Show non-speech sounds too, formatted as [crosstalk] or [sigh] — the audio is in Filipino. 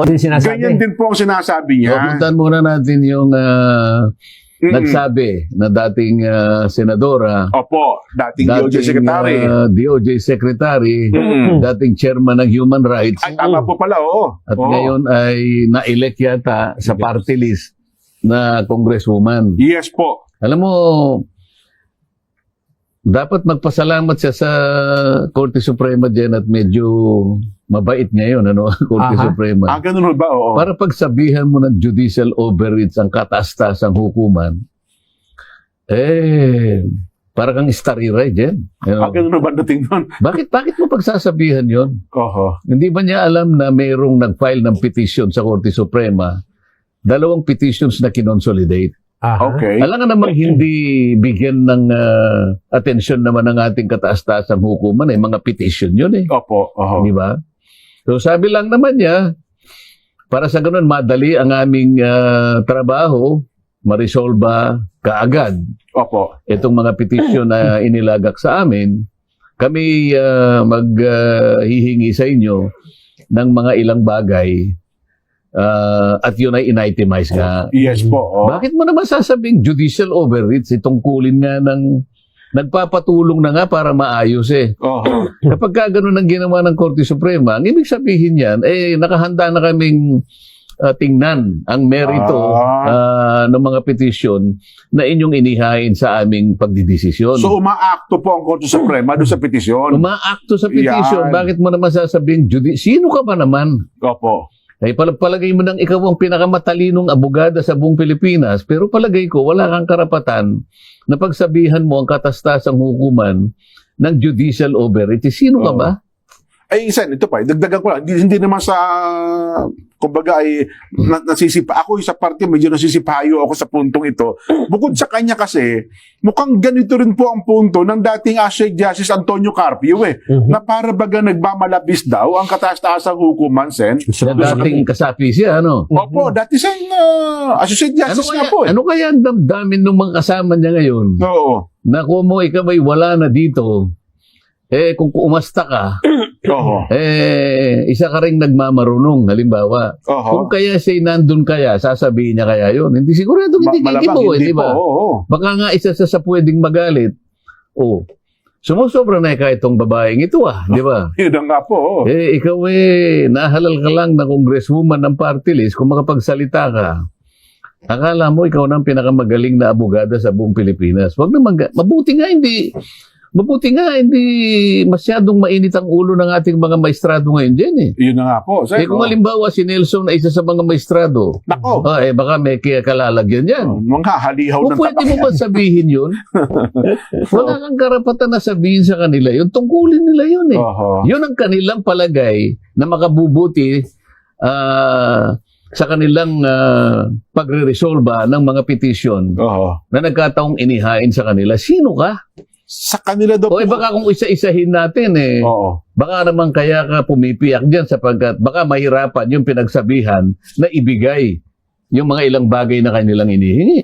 Ano yung sinasabi? Ganyan din po ang sinasabi So, niya. puntahan muna natin yung ah, Mm-mm. nagsabi na dating ah, senadora, Opo, dating DOJ Secretary. ah, DOJ Secretary, Mm-mm. dating chairman ng Human Rights, Ay, tama po pala, oo. at Oo. ngayon ay na-elect yata sa party list na congresswoman. Yes po. Alam mo, dapat magpasalamat siya sa Korte Suprema dyan at medyo mabait ngayon, ano, ang [laughs] Korte Aha. Suprema. Ah, ganun ba? Oo. Para pagsabihan mo ng judicial overreach ang kataas-taasang hukuman, eh, para kang starry ride yan. You know? Ah, ganun ba dating doon? [laughs] Bakit, bakit mo pagsasabihan yon? Oho. Hindi ba niya alam na mayroong nag-file ng petition sa Korte Suprema, dalawang petitions na kinonsolidate? Aha. Okay. Alam nga namang hindi bigyan ng ah, atensyon naman ng ating kataas-taasang hukuman, eh, mga petition yun eh. Opo. Oho. Di ba? So sabi lang naman niya, para sa ganun madali ang aming ah, trabaho, marisolba kaagad Opo. itong mga petisyon na [laughs] inilagak sa amin, kami maghihingi sa inyo ng mga ilang bagay ah, at yun ay initemize nga. Yes po. Oh. Bakit mo naman sasabing judicial overreach itong kulin nga ng nagpapatulong na nga para maayos eh. Oho. [clears throat] Kapag ka ganun ang ginawa ng Korte Suprema, ang ibig sabihin yan, eh, nakahanda na kaming ah, tingnan ang merito ah, ng mga petisyon na inyong inihain sa aming pagdidesisyon. So, umaakto po ang Korte Suprema doon sa petisyon. Umaakto sa petisyon, Yan. bakit mo naman sasabihin, judi- sino ka ba naman? Opo. Ay pal- palagay mo nang ikaw ang pinakamatalinong abogada sa buong Pilipinas, pero palagay ko wala kang karapatan na pagsabihan mo ang katastasang hukuman ng judicial overreach. Eh, Sino ka ba? Ay, isa, ito pa, dagdagan ko lang. Hindi, hindi naman sa, kumbaga ay, na, nasisipa, ako sa parte, medyo nasisipayo ako sa puntong ito. Bukod sa kanya kasi, mukhang ganito rin po ang punto ng dating Ashay Justice Antonio Carpio eh, Mhm. na para baga nagmamalabis daw ang kataas-taasang hukuman, Sen. Na dating kasapi siya, ano? Opo, dati sa uh, Associate Ano Justice kaya, nga po eh. ano kaya ang damdamin ng mga kasama niya ngayon? Oo. Na kung mo ikaw ay wala na dito, eh kung umasta ka, [clears throat] Oo. eh isa ka rin nagmamarunong, halimbawa. Oo. Kung kaya siya nandun kaya, sasabihin niya kaya yun. Hindi sigurado Ma- hindi malamang kikibo, eh, hindi di ba? po. Oo. Baka nga isa sa, sa pwedeng magalit. Oh, sumusobra na ka itong babaeng ito ah, di ba? [laughs] Yun na nga po. oo. Eh, ikaw eh, nahalal ka lang na congresswoman ng party list kung makapagsalita ka. Akala mo ikaw na ang pinakamagaling na abogada sa buong Pilipinas. Wag ga- mabuti nga hindi, mabuti nga hindi masyadong mainit ang ulo ng ating mga maestrado ngayon dyan eh. Yun na nga po. Sen, Eh kung oo. halimbawa si Nelson na isa sa mga maestrado, Nako. ah, eh baka may kaya kalalagyan yan. Oh, Mga halihaw Kung ng pwede mo ba sabihin yun? [laughs] Wala kang karapatan na sabihin sa kanila yun. Tungkulin nila yun eh. Oho. Yun ang kanilang palagay na makabubuti ah, sa kanilang ah, pagre-resolba ng mga petisyon Oho. na nagkataong inihain sa kanila. Sino ka? Sa kanila daw O eh, baka kung isa-isahin natin eh, Oo. baka naman kaya ka pumipiyak dyan sapagkat baka mahirapan yung pinagsabihan na ibigay yung mga ilang bagay na kanilang inihingi.